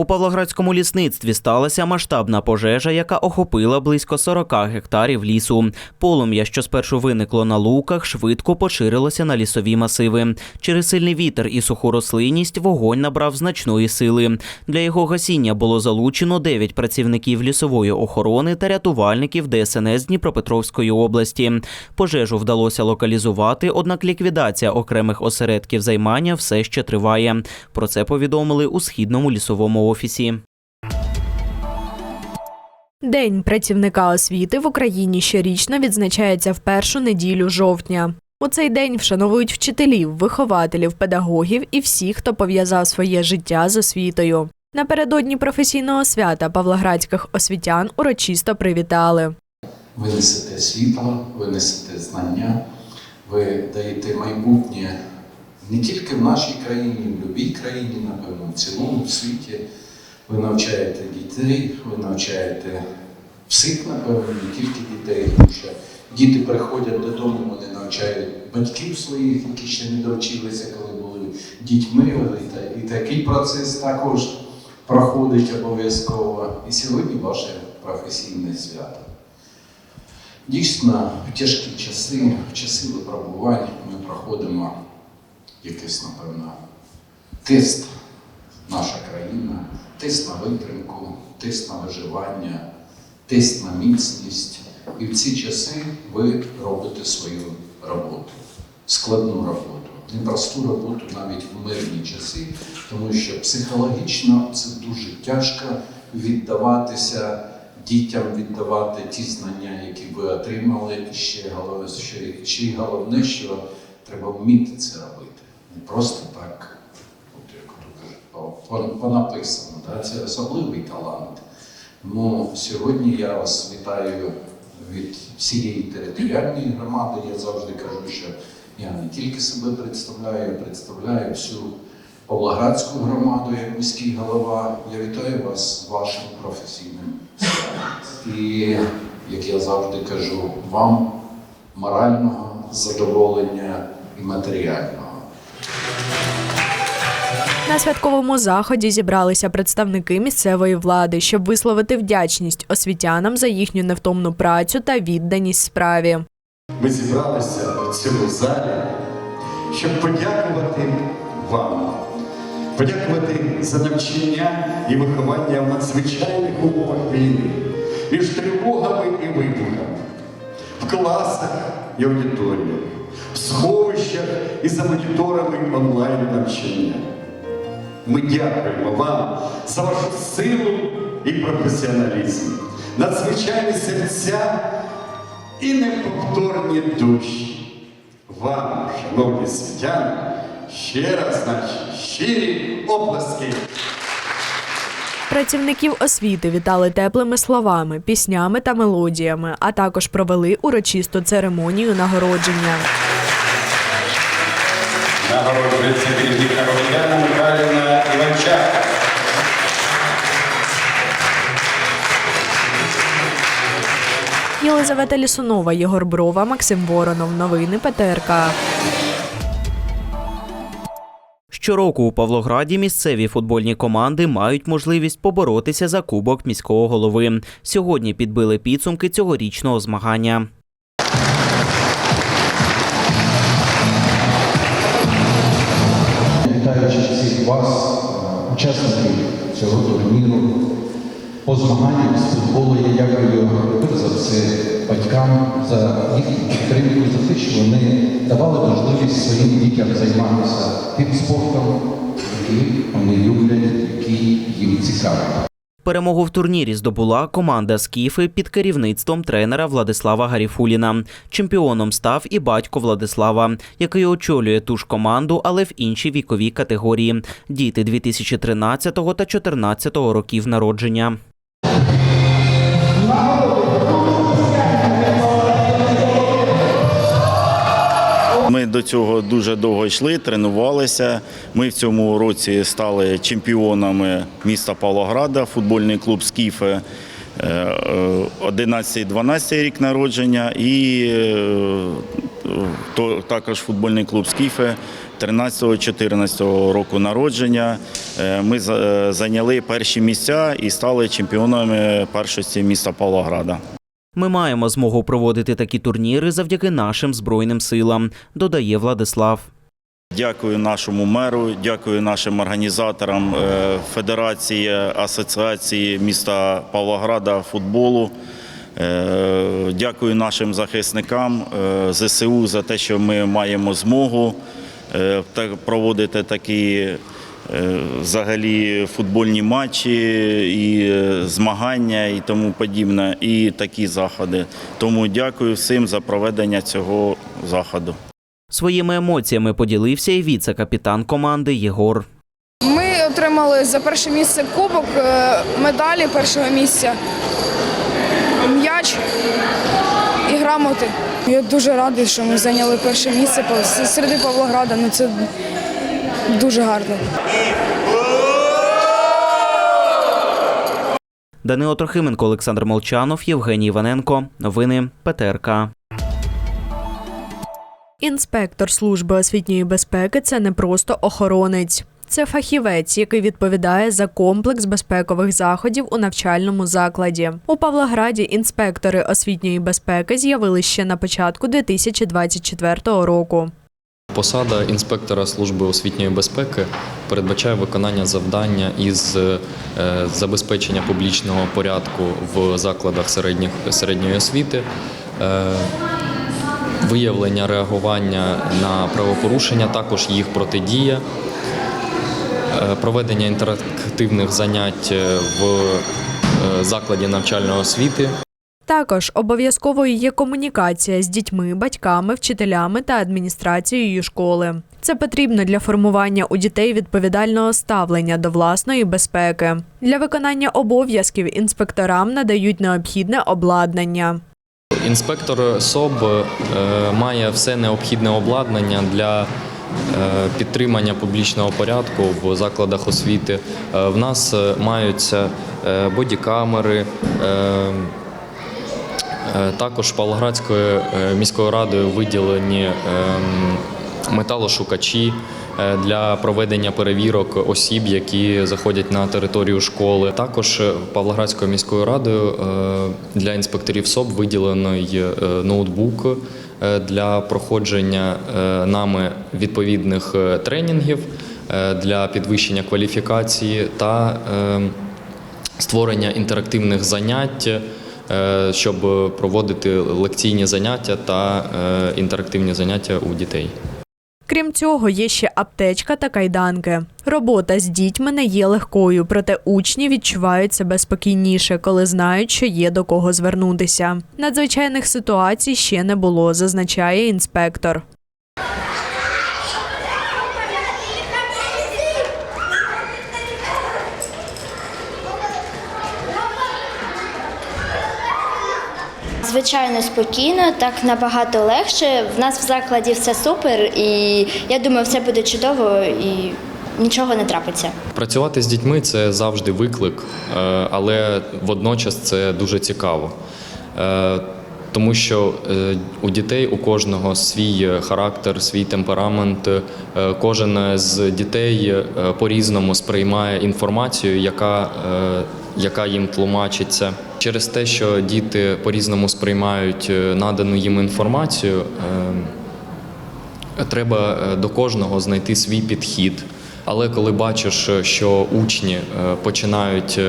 У Павлоградському лісництві сталася масштабна пожежа, яка охопила близько 40 гектарів лісу. Полум'я, що спершу виникло на луках, швидко поширилося на лісові масиви. Через сильний вітер і суху рослинність вогонь набрав значної сили. Для його гасіння було залучено 9 працівників лісової охорони та рятувальників ДСНС Дніпропетровської області. Пожежу вдалося локалізувати, однак ліквідація окремих осередків займання все ще триває. Про це повідомили у східному лісовому офісі. День працівника освіти в Україні щорічно відзначається в першу неділю жовтня. У цей день вшановують вчителів, вихователів, педагогів і всіх, хто пов'язав своє життя з освітою. Напередодні професійного свята павлоградських освітян урочисто привітали. Ви несете світло, ви несете знання, ви даєте майбутнє не тільки в нашій країні, в будь-якій країні, напевно, в цілому в світі. Ви навчаєте дітей, ви навчаєте всіх, напевно, не тільки дітей, тому що діти приходять додому, вони навчають батьків своїх, які ще не довчилися, коли були дітьми. І такий процес також проходить обов'язково. І сьогодні ваше професійне свято. Дійсно, в тяжкі часи, в часи випробувань ми проходимо якийсь, напевно, тест наша країна, тест на витримку, тест на виживання, тест на міцність. І в ці часи ви робите свою роботу, складну роботу, непросту роботу навіть в мирні часи, тому що психологічно це дуже тяжко віддаватися дітям, віддавати ті знання, які ви отримали, і ще головне, ще, ще головне, що треба вміти це робити. Не просто так, от як то кажуть, по, Це особливий талант. Тому сьогодні я вас вітаю від всієї територіальної громади. Я завжди кажу, що я не тільки себе представляю, я представляю всю Павлоградську громаду як міський голова. Я вітаю вас з вашим професійним. І, як я завжди кажу, вам морального задоволення і матеріального. На святковому заході зібралися представники місцевої влади, щоб висловити вдячність освітянам за їхню невтомну працю та відданість справі. Ми зібралися в цьому залі, щоб подякувати вам, подякувати за навчання і виховання в надзвичайних умовах війни, між тривогами і вибухами, в класах і аудиторіях, в сховищах і за моніторами онлайн навчання. Ми дякуємо вам за вашу силу і професіоналізм, надзвичайні серця і неповторні душі. Вам, шановні світяни, ще раз наші щирі оплески. Працівників освіти вітали теплими словами, піснями та мелодіями, а також провели урочисту церемонію нагородження. Нагороджується керівника Єлизавета Лісунова, Єгор Брова, Максим Воронов. Новини ПТРК. Щороку у Павлограді місцеві футбольні команди мають можливість поборотися за кубок міського голови. Сьогодні підбили підсумки цьогорічного змагання. Вітаючи всіх вас, учасників цього турніру, по змаганням з футболу я дякую батькам за їхню підтримку, за те, що вони давали можливість своїм дітям займатися тим спортом, який вони люблять, який їм цікавий. Перемогу в турнірі здобула команда Скіфи під керівництвом тренера Владислава Гаріфуліна. Чемпіоном став і батько Владислава, який очолює ту ж команду, але в іншій віковій категорії. Діти 2013 та 2014 років народження. Ми до цього дуже довго йшли, тренувалися. Ми в цьому році стали чемпіонами міста Павлограда, футбольний клуб Скіфе. 11-12 рік народження і е, також футбольний клуб Скіфе 13-14 року народження. Е, Ми зайняли перші місця і стали чемпіонами першості міста Павлограда. Ми маємо змогу проводити такі турніри завдяки нашим збройним силам, додає Владислав. Дякую нашому меру, дякую нашим організаторам е, Федерації Асоціації міста Павлограда футболу. Е, Дякую нашим захисникам е, ЗСУ за те, що ми маємо змогу проводити такі взагалі футбольні матчі і е, змагання і тому подібне, і такі заходи. Тому дякую всім за проведення цього заходу. Своїми емоціями поділився і віце-капітан команди Єгор. Ми отримали за перше місце кубок, е, медалі першого місця, м'яч і грамоти. Я дуже радий, що ми зайняли перше місце по- серед Павлограда. Ну це дуже гарно. Данило Трохименко, Олександр Молчанов, Євгеній Іваненко. Новини ПТРК. Інспектор служби освітньої безпеки це не просто охоронець. Це фахівець, який відповідає за комплекс безпекових заходів у навчальному закладі. У Павлограді інспектори освітньої безпеки з'явилися ще на початку 2024 року. Посада інспектора служби освітньої безпеки передбачає виконання завдання із е, забезпечення публічного порядку в закладах середньої освіти, е, виявлення реагування на правопорушення, також їх протидія, е, проведення інтерактивних занять в закладі навчальної освіти. Також обов'язковою є комунікація з дітьми, батьками, вчителями та адміністрацією школи. Це потрібно для формування у дітей відповідального ставлення до власної безпеки. Для виконання обов'язків інспекторам надають необхідне обладнання. Інспектор СОБ е, має все необхідне обладнання для е, підтримання публічного порядку в закладах освіти. Е, В нас маються бодікамери. Е, Також Павлоградською е, міською радою виділені ем, металошукачі е, для проведення перевірок осіб, які заходять на територію школи. Також Павлоградською міською радою для інспекторів СОБ виділений ноутбук для проходження нами відповідних тренінгів для підвищення кваліфікації та е, створення інтерактивних занять, щоб проводити лекційні заняття та е, інтерактивні заняття у дітей. Крім цього, є ще аптечка та кайданки. Робота з дітьми не є легкою, проте учні відчувають себе спокійніше, коли знають, що є до кого звернутися. Надзвичайних ситуацій ще не було, зазначає інспектор. Звичайно, спокійно, так набагато легше. В нас в закладі все супер, і я думаю, все буде чудово і нічого не трапиться. Працювати з дітьми це завжди виклик, е, але водночас це дуже цікаво. Е, Тому що е, у дітей у кожного свій характер, свій темперамент. Кожен з дітей е, по-різному сприймає інформацію, яка, яка їм тлумачиться. Через те, що діти по-різному сприймають е, надану їм інформацію, е, Треба е, до кожного знайти свій підхід. Але коли бачиш, що учні починають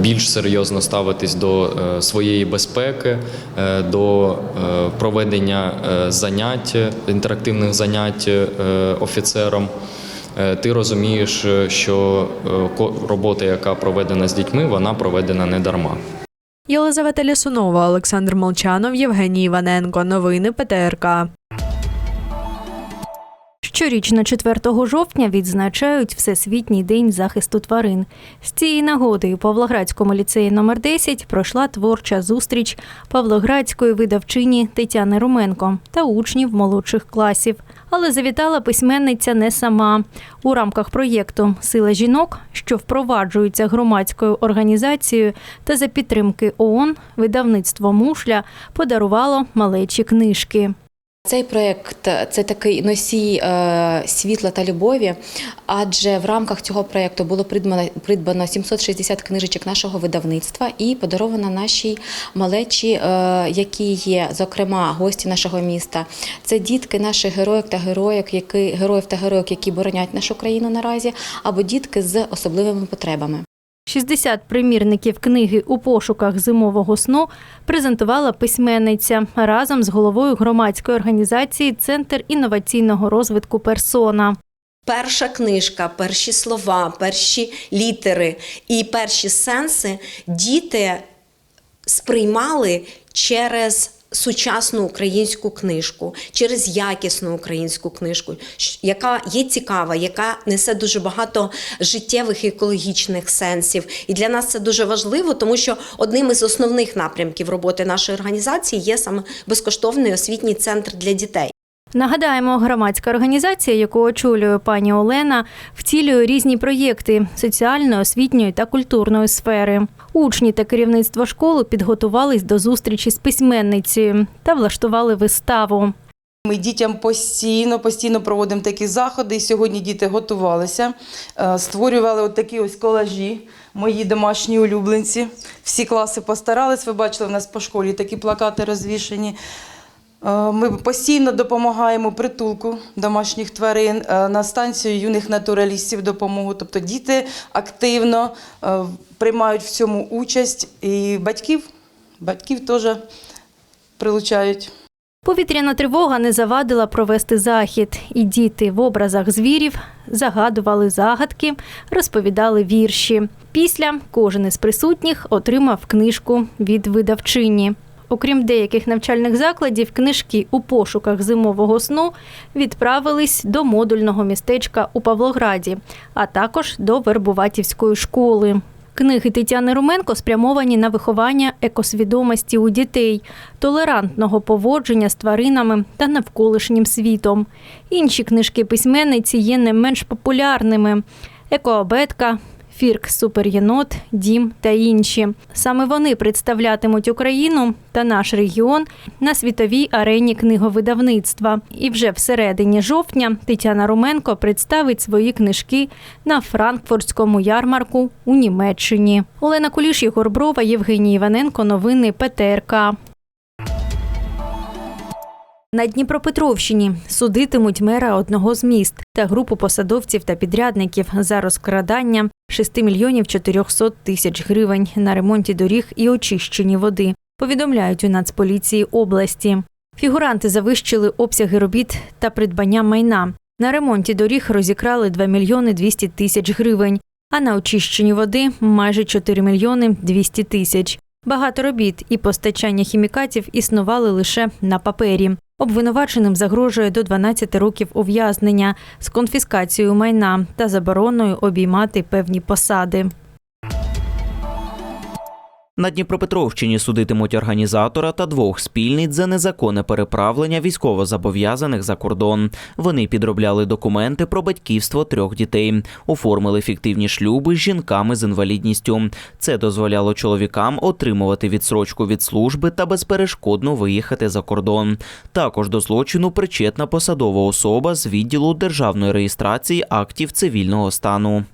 більш серйозно ставитись до своєї безпеки, до проведення занять, інтерактивних занять офіцером, ти розумієш, е, що е, ко- робота, яка проведена з дітьми, вона проведена не дарма. Єлизавета Лісунова, Олександр Молчанов, Євгеній Іваненко. Новини ПТРК. Щорічно 4 жовтня відзначають Всесвітній день захисту тварин. З цієї нагоди у Павлоградському ліцеї номер 10 пройшла творча зустріч Павлоградської видавчині Тетяни Руменко та учнів молодших класів. Але завітала письменниця не сама. У рамках проєкту Сила жінок, що впроваджується громадською організацією та за підтримки ООН, видавництво Мушля подарувало малечі книжки. Цей проєкт це такий носій е, світла та любові, адже в рамках цього проєкту було придбано, придбано 760 книжечок нашого видавництва і подаровано нашій малечі, е, які є, зокрема, гості нашого міста. Це дітки наших героїв та героїк, які, героїв та героїк, які боронять нашу країну наразі, або дітки з особливими потребами. 60 примірників книги у пошуках зимового сну презентувала письменниця разом з головою громадської організації Центр інноваційного розвитку персона. Перша книжка, перші слова, перші літери і перші сенси діти сприймали через сучасну українську книжку, через якісну українську книжку, яка є цікава, яка несе дуже багато життєвих і екологічних сенсів. І для нас це дуже важливо, тому що одним із основних напрямків роботи нашої організації є саме безкоштовний освітній центр для дітей. Нагадаємо, громадська організація, яку очолює пані Олена, втілює різні проєкти соціальної, освітньої та культурної сфери. Учні та керівництво школи підготувались до зустрічі з письменницею та влаштували виставу. Ми дітям постійно, постійно проводимо такі заходи. І сьогодні діти готувалися, е, створювали от такі ось колажі, мої домашні улюбленці. Всі класи постарались. Ви бачили, у нас по школі такі плакати розвішені. Е, Ми постійно допомагаємо притулку домашніх тварин е, на станцію юних натуралістів допомогу. Тобто діти активно е, приймають в цьому участь і батьків, батьків теж прилучають. Повітряна тривога не завадила провести захід, і діти в образах звірів загадували загадки, розповідали вірші. Після кожен із присутніх отримав книжку від видавчині. Окрім деяких навчальних закладів, книжки у пошуках зимового сну відправились до модульного містечка у Павлограді, а також до Вербуватівської школи. Книги Тетяни Руменко спрямовані на виховання екосвідомості у дітей, толерантного поводження з тваринами та навколишнім світом. Інші книжки письменниці є не менш популярними: Екоабетка, Фірк Суперєнот, Дім та інші. Саме вони представлятимуть Україну та наш регіон на світовій арені книговидавництва. І вже всередині жовтня Тетяна Руменко представить свої книжки на Франкфуртському ярмарку у Німеччині. Олена Куліш, Єгор Брова, Євгеній Іваненко. Новини ПТРК. На Дніпропетровщині судитимуть мера одного з міст та групу посадовців та підрядників за розкрадання 6 мільйонів 400 тисяч гривень на ремонті доріг і очищенні води. Повідомляють у Нацполіції області. Фігуранти завищили обсяги робіт та придбання майна. На ремонті доріг розікрали 2 мільйони 200 тисяч гривень, а на очищенні води майже 4 мільйони 200 тисяч. Багато робіт і постачання хімікатів існували лише на папері. Обвинуваченим загрожує до 12 років ув'язнення з конфіскацією майна та забороною обіймати певні посади. На Дніпропетровщині судитимуть організатора та двох спільниць за незаконне переправлення військовозобов'язаних за кордон. Вони підробляли документи про батьківство трьох дітей, оформили фіктивні шлюби з жінками з інвалідністю. Це дозволяло чоловікам отримувати відсрочку від служби та безперешкодно виїхати за кордон. Також до злочину причетна посадова особа з відділу державної реєстрації актів цивільного стану.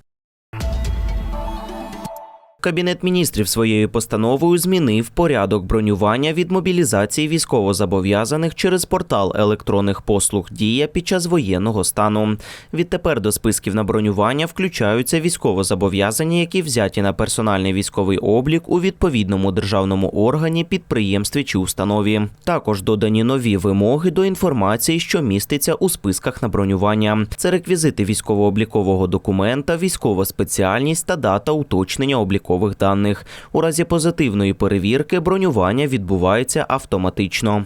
Кабінет міністрів своєю постановою змінив порядок бронювання від мобілізації військовозобов'язаних через портал електронних послуг Дія під час воєнного стану. Відтепер до списків на бронювання включаються військовозобов'язані, які взяті на персональний військовий облік у відповідному державному органі, підприємстві чи установі. Також додані нові вимоги до інформації, що міститься у списках на бронювання. Це реквізити військово-облікового документа, військова спеціальність та дата уточнення облікових даних. У разі позитивної перевірки бронювання відбувається автоматично.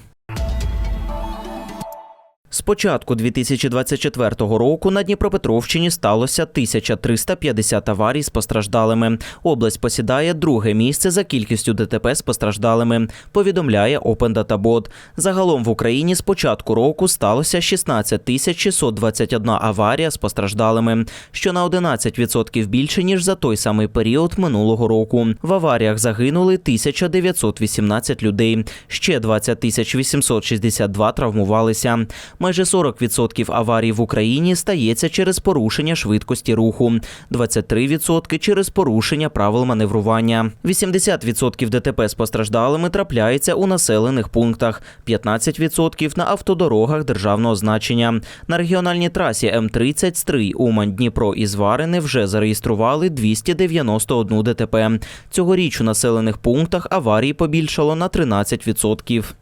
З початку 2024 року на Дніпропетровщині сталося 1350 аварій з постраждалими. Область посідає друге місце за кількістю ДТП з постраждалими, повідомляє Open Data Bot. Загалом в Україні з початку року сталося 16 тисяч 621 аварія з постраждалими, що на 11% більше ніж за той самий період минулого року. В аваріях загинули 1918 людей. Ще 20 тисяч 862 травмувалися. Майже 40% аварій в Україні стається через порушення швидкості руху, 23% через порушення правил маневрування. 80% ДТП з постраждалими трапляється у населених пунктах, 15% на автодорогах державного значення. На регіональній трасі М30 Стрий Умань Дніпро і Зварини вже зареєстрували 291 ДТП. Цьогоріч у населених пунктах аварій побільшало на 13%.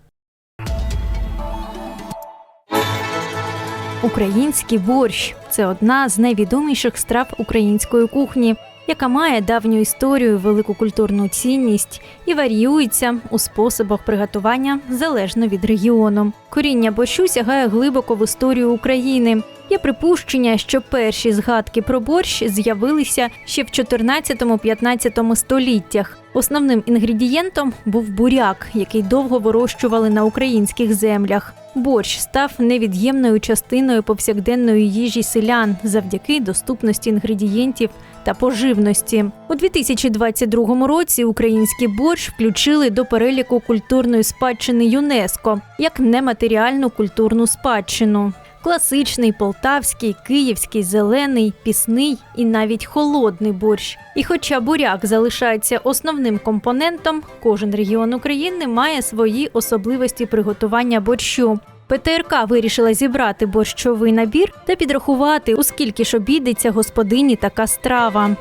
Український борщ це одна з найвідоміших страв української кухні, яка має давню історію, велику культурну цінність і варіюється у способах приготування залежно від регіону. Коріння борщу сягає глибоко в історію України. Є припущення, що перші згадки про борщ з'явилися ще в 14-15 століттях. Основним інгредієнтом був буряк, який довго вирощували на українських землях. Борщ став невід'ємною частиною повсякденної їжі селян завдяки доступності інгредієнтів та поживності. У 2022 році український борщ включили до переліку культурної спадщини ЮНЕСКО як нематеріальну культурну спадщину. Класичний, полтавський, київський, зелений, пісний і навіть холодний борщ. І хоча буряк залишається основним компонентом, кожен регіон України має свої особливості приготування борщу. ПТРК вирішила зібрати борщовий набір та підрахувати, у скільки ж обійдеться господині така страва.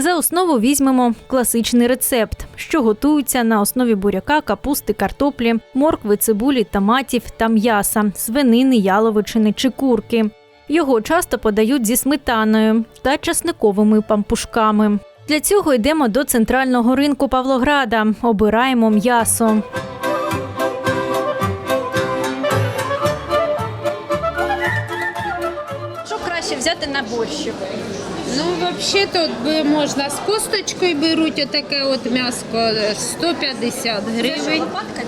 За основу візьмемо класичний рецепт, що готується на основі буряка, капусти, картоплі, моркви, цибулі, томатів та м'яса, свинини, яловичини чи курки. Його часто подають зі сметаною та часниковими пампушками. Для цього йдемо до центрального ринку Павлограда, обираємо м'ясо. Що краще взяти на борщик? Ну, взагалі тут можна з косточкою беруть отаке от м'яско 150 гривень.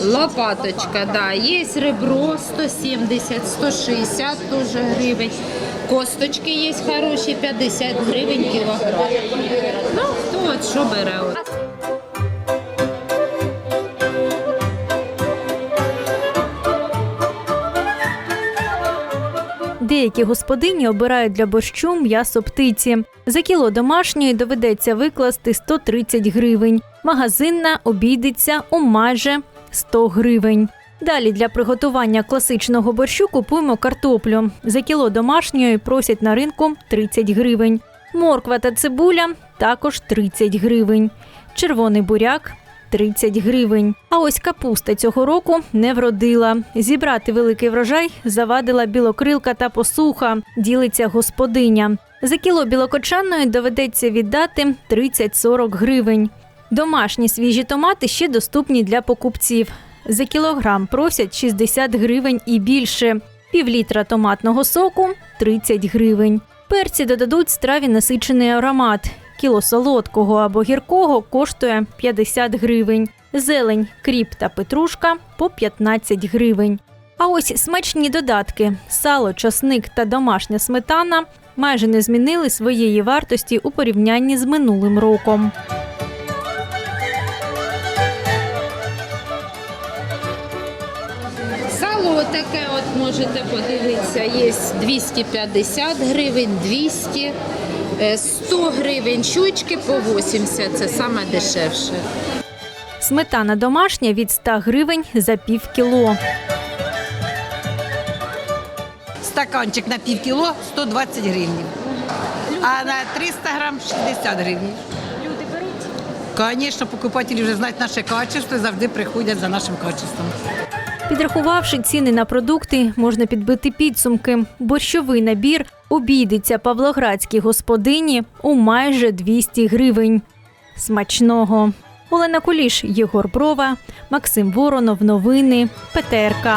Лопаточка, да. Є ребро 170, 160 теж гривень. Косточки є хороші, 50 гривень кілограм. Ну, хто от що бере. Деякі господині обирають для борщу м'ясо птиці. За кіло домашньої доведеться викласти 130 гривень. Магазинна обійдеться у майже 100 гривень. Далі для приготування класичного борщу купуємо картоплю. За кіло домашньої просять на ринку 30 гривень. Морква та цибуля також 30 гривень. Червоний буряк 30 гривень. А ось капуста цього року не вродила. Зібрати великий врожай завадила білокрилка та посуха, ділиться господиня. За кіло білокочанної доведеться віддати 30-40 гривень. Домашні свіжі томати ще доступні для покупців. За кілограм просять 60 гривень і більше. Півлітра томатного соку 30 гривень. Перці додадуть страві насичений аромат. Кіло солодкого або гіркого коштує 50 гривень. Зелень, кріп та петрушка по 15 гривень. А ось смачні додатки: сало, часник та домашня сметана майже не змінили своєї вартості у порівнянні з минулим роком. Сало отаке от можете подивитися, є 250 гривень, 200, е, 100 гривень щучки по 80, це саме дешевше. Сметана домашня від 100 гривень за пів кіло. Стаканчик на пів кіло 120 гривень. А на 300 грам 60 гривень. Люди беруть. Звісно, покупателі вже знають наше качество і завжди приходять за нашим качеством. Підрахувавши ціни на продукти, можна підбити підсумки. Борщовий набір обійдеться павлоградській господині у майже 200 гривень. Смачного! Олена Куліш, Єгор Брова, Максим Воронов. Новини ПТРК.